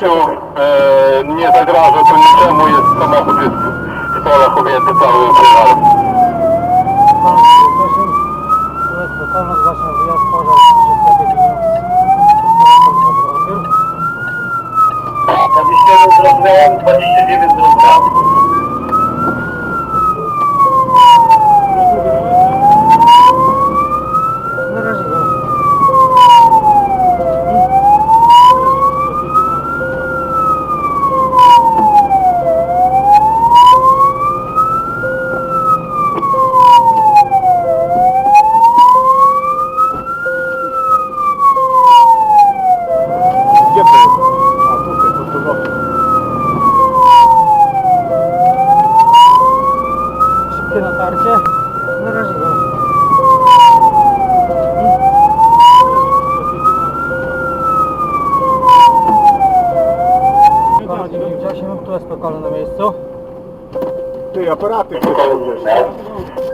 tył e, nie zagraża to niczemu, jest samochód jest w polach objęty całym wyżarem. Pan 8, to jest spokojno, zgłaszam wyjazd. 21 zrozumiałem, 29 zrozumiałem. Na razie go. Pana 98, tu jest spokojno na miejscu. Ty, aparaty wziąć, nie?